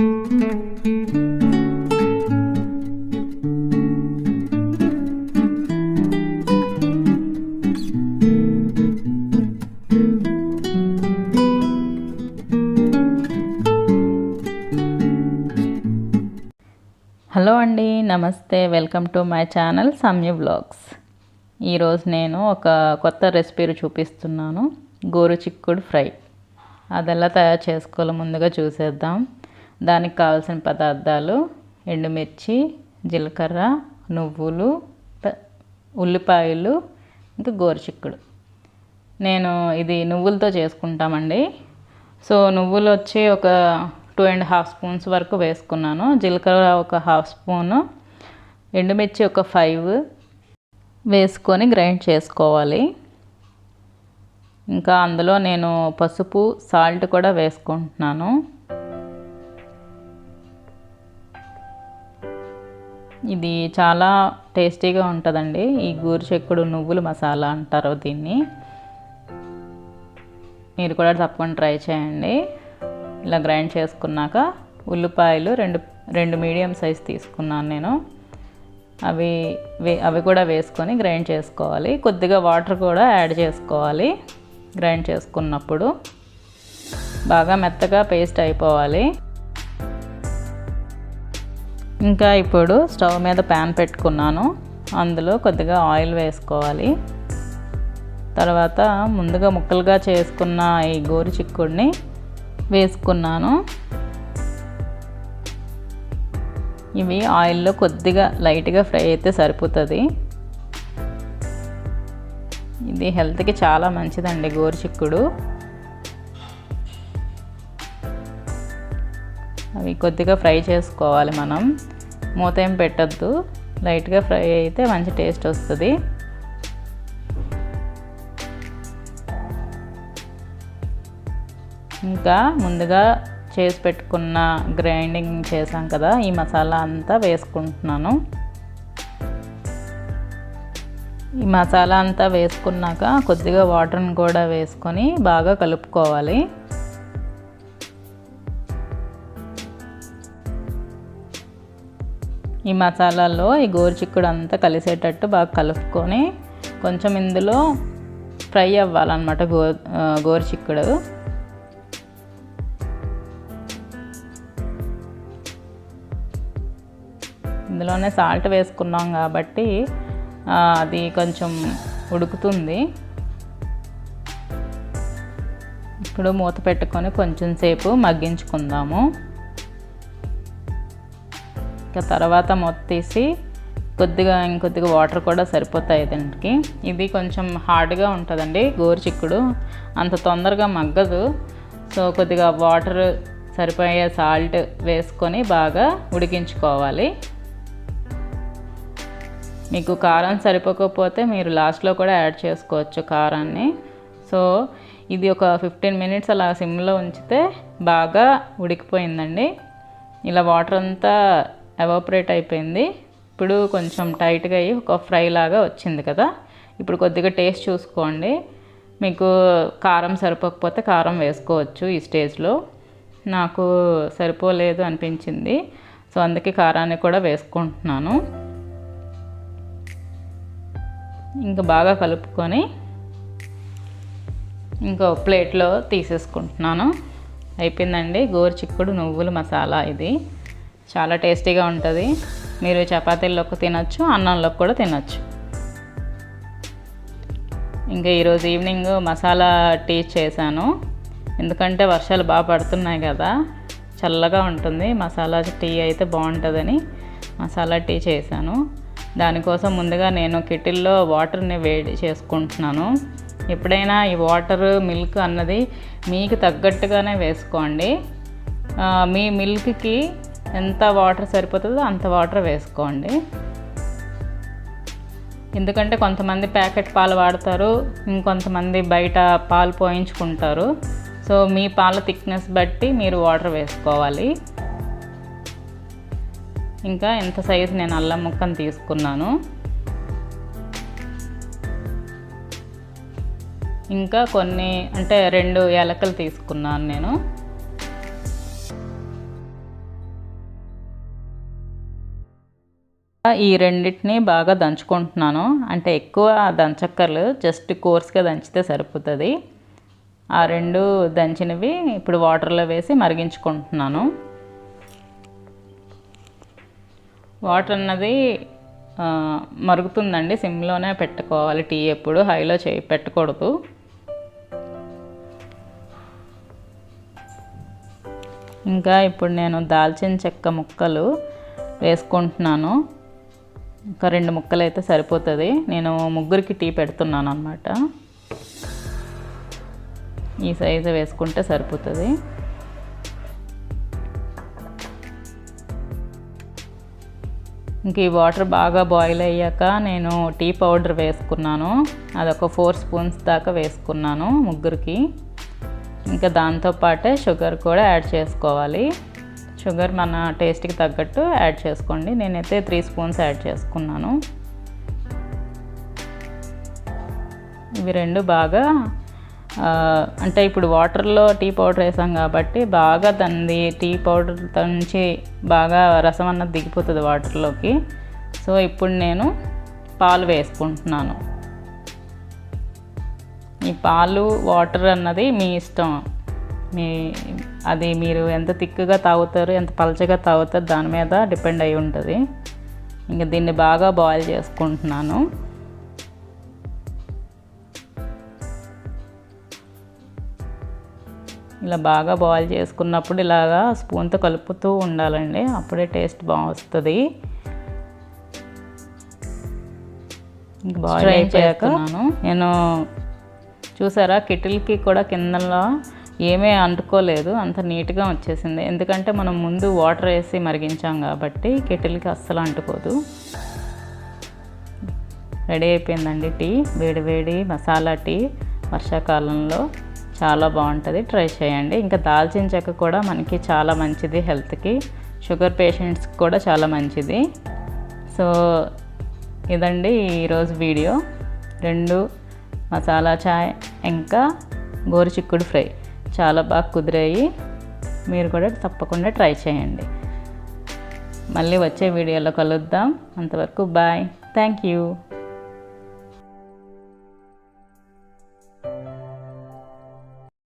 Hello అండి నమస్తే welcome to my channel Samyu blogs ఈరోజు నేను ఒక కొత్త రెసిపీ చూపిస్తున్నాను గోరు చిక్కుడు ఫ్రై. అది ఎలా తయారు చేసుకోవాలో ముందుగా చూసేద్దాం. దానికి కావాల్సిన పదార్థాలు ఎండుమిర్చి జీలకర్ర నువ్వులు ఉల్లిపాయలు ఇంకా గోరు చిక్కుడు నేను ఇది నువ్వులతో చేసుకుంటామండి. సో నువ్వులు వచ్చి ఒక టూ అండ్ హాఫ్ స్పూన్స్ వరకు వేసుకున్నాను. జీలకర్ర ఒక హాఫ్ స్పూను ఎండుమిర్చి ఒక ఫైవ్ వేసుకొని గ్రైండ్ చేసుకోవాలి. ఇంకా అందులో నేను పసుపు సాల్ట్ కూడా వేసుకుంటున్నాను. ఇది చాలా టేస్టీగా ఉంటుందండి. ఈ గూరుచెక్కుడు నువ్వుల మసాలా అంటారు దీన్ని. మీరు కూడా తప్పకుండా ట్రై చేయండి. ఇలా గ్రైండ్ చేసుకున్నాక ఉల్లిపాయలు రెండు రెండు మీడియం సైజ్ తీసుకున్నాను నేను. అవి వే అవి కూడా వేసుకొని గ్రైండ్ చేసుకోవాలి. కొద్దిగా వాటర్ కూడా యాడ్ చేసుకోవాలి గ్రైండ్ చేసుకున్నప్పుడు. బాగా మెత్తగా పేస్ట్ అయిపోవాలి. ఇంకా ఇప్పుడు స్టవ్ మీద ప్యాన్ పెట్టుకున్నాను. అందులో కొద్దిగా ఆయిల్ వేసుకోవాలి. తర్వాత ముందుగా ముక్కలుగా చేసుకున్న ఈ గోరు చిక్కుడిని వేసుకున్నాను. ఇవి ఆయిల్లో కొద్దిగా లైట్గా ఫ్రై అయితే సరిపోతుంది. ఇది హెల్త్కి చాలా మంచిదండి గోరు చిక్కుడు. అవి కొద్దిగా ఫ్రై చేసుకోవాలి మనం. మూత ఏం పెట్టద్దు. లైట్గా ఫ్రై అయితే మంచి టేస్ట్ వస్తుంది. ఇంకా ముందుగా చేసి పెట్టుకున్న గ్రైండింగ్ చేసాం కదా ఈ మసాలా అంతా వేసుకుంటున్నాను. ఈ మసాలా అంతా వేసుకున్నాక కొద్దిగా వాటర్ని కూడా వేసుకొని బాగా కలుపుకోవాలి. ఈ మసాలాలో ఈ గోరుచిక్కుడు అంతా కలిసేటట్టు బాగా కలుపుకొని కొంచెం ఇందులో ఫ్రై అవ్వాలన్నమాట గో గోరుచిక్కుడు ఇందులోనే సాల్ట్ వేసుకున్నాం కాబట్టి అది కొంచెం ఉడుకుతుంది. ఇప్పుడు మూత పెట్టుకొని కొంచెం సేపు మగ్గించుకుందాము. ఇంకా తర్వాత మొత్తేసి కొద్దిగా ఇంకొద్దిగా వాటర్ కూడా సరిపోతాయి దీనికి. ఇది కొంచెం హార్డ్గా ఉంటుందండి గోరు చిక్కుడు అంత తొందరగా మగ్గదు. సో కొద్దిగా వాటర్ సరిపోయే సాల్ట్ వేసుకొని బాగా ఉడికించుకోవాలి. మీకు కారం సరిపోకపోతే మీరు లాస్ట్లో కూడా యాడ్ చేసుకోవచ్చు కారాన్ని. సో ఇది ఒక ఫిఫ్టీన్ మినిట్స్ అలా సిమ్లో ఉంచితే బాగా ఉడికిపోయిందండి. ఇలా వాటర్ అంతా ఎవాపరేట్ అయిపోయింది. ఇప్పుడు కొంచెం టైట్గా అయ్యి ఒక ఫ్రై లాగా వచ్చింది కదా. ఇప్పుడు కొద్దిగా టేస్ట్ చూసుకోండి. మీకు కారం సరిపోకపోతే కారం వేసుకోవచ్చు ఈ స్టేజ్లో నాకు సరిపోలేదు అనిపించింది. సో అందుకే కారాన్ని కూడా వేసుకుంటున్నాను. ఇంకా బాగా కలుపుకొని ఇంకో ప్లేట్లో తీసేసుకుంటున్నాను. అయిపోయిందండి. గోరు చిక్కుడు నువ్వుల మసాలా ఇది. చాలా టేస్టీగా ఉంటుంది. మీరు చపాతీల్లోకి తినచ్చు అన్నంలోకి కూడా తినచ్చు. ఇంకా ఈరోజు ఈవినింగ్ మసాలా టీ చేశాను. ఎందుకంటే వర్షాలు బాగా పడుతున్నాయి కదా చల్లగా ఉంటుంది. మసాలా టీ అయితే బాగుంటుందని మసాలా టీ చేశాను. దానికోసం ముందుగా నేను కిటిల్లో వాటర్ని వేడి చేసుకుంటున్నాను. ఎప్పుడైనా ఈ వాటర్ మిల్క్ అన్నది మీకు తగ్గట్టుగానే వేసుకోండి. మీ మిల్క్కి ఎంత వాటర్ సరిపోతుందో అంత వాటర్ వేసుకోండి. ఎందుకంటే కొంతమంది ప్యాకెట్ పాలు వాడతారు ఇంకొంతమంది బయట పాలు పోయించుకుంటారు. సో మీ పాల థిక్నెస్ బట్టి మీరు వాటర్ వేసుకోవాలి. ఇంకా ఎంత సైజు నేను అల్లం ముక్కను తీసుకున్నాను. ఇంకా కొన్ని అంటే రెండు ఎలకలు తీసుకున్నాను నేను. ఈ రెండింటిని బాగా దంచుకుంటున్నాను. అంటే ఎక్కువ దంచక్కర్లు జస్ట్ కోర్స్గా దంచితే సరిపోతుంది. ఆ రెండు దంచినవి ఇప్పుడు వాటర్లో వేసి మరిగించుకుంటున్నాను. వాటర్ అన్నది మరుగుతుందండి. సిమ్లోనే పెట్టుకోవాలి. టీ ఎప్పుడు హైలో చేయి పెట్టకూడదు. ఇంకా ఇప్పుడు నేను దాల్చిన చెక్క ముక్కలు వేసుకుంటున్నాను. ఇంకా రెండు ముక్కలు అయితే సరిపోతుంది. నేను ముగ్గురికి టీ పెడుతున్నాను అనమాట ఈ సైజు వేసుకుంటే సరిపోతుంది. ఇంక ఈ వాటర్ బాగా బాయిల్ అయ్యాక నేను టీ పౌడర్ వేసుకున్నాను. అదొక ఫోర్ స్పూన్స్ దాకా వేసుకున్నాను ముగ్గురికి. ఇంకా దాంతోపాటే షుగర్ కూడా యాడ్ చేసుకోవాలి. షుగర్ మన టేస్ట్కి తగ్గట్టు యాడ్ చేసుకోండి. నేనైతే త్రీ స్పూన్స్ యాడ్ చేసుకున్నాను. ఇవి రెండు బాగా అంటే ఇప్పుడు వాటర్లో టీ పౌడర్ వేసాం కాబట్టి బాగా తంది టీ పౌడర్ నుంచి బాగా రసం అన్నది దిగిపోతుంది వాటర్లోకి. సో ఇప్పుడు నేను పాలు వేసుకుంటున్నాను. ఈ పాలు వాటర్ అన్నది మీ ఇష్టం. మీ అది మీరు ఎంత తిక్కుగా తాగుతారు ఎంత పలచగా తాగుతారు దాని మీద డిపెండ్ అయి ఉంటుంది. ఇంకా దీన్ని బాగా బాయిల్ చేసుకుంటున్నాను. ఇలా బాగా బాయిల్ చేసుకున్నప్పుడు ఇలాగా స్పూన్తో కలుపుతూ ఉండాలండి. అప్పుడే టేస్ట్ బాగా వస్తుంది బాయిల్ అయిపోయాక నేను చూసారా కిటిల్కి కూడా కిందలో ఏమీ అంటుకోలేదు అంత నీట్గా వచ్చేసింది. ఎందుకంటే మనం ముందు వాటర్ వేసి మరిగించాం కాబట్టి కెటిల్కి అస్సలు అంటుకోదు. రెడీ అయిపోయిందండి టీ. వేడి వేడి మసాలా టీ. వర్షాకాలంలో చాలా బాగుంటుంది. ట్రై చేయండి. ఇంకా దాల్చిన చెక్క కూడా మనకి చాలా మంచిది హెల్త్కి. షుగర్ పేషెంట్స్కి కూడా చాలా మంచిది. సో ఇదండి ఈరోజు వీడియో. రెండు మసాలా చాయ్ ఇంకా గోరుచిక్కుడు ఫ్రై. చాలా బాగా కుదిరాయి. మీరు కూడా తప్పకుండా ట్రై చేయండి. మళ్ళీ వచ్చే వీడియోలో కలుద్దాం. అంతవరకు బాయ్. Thank you.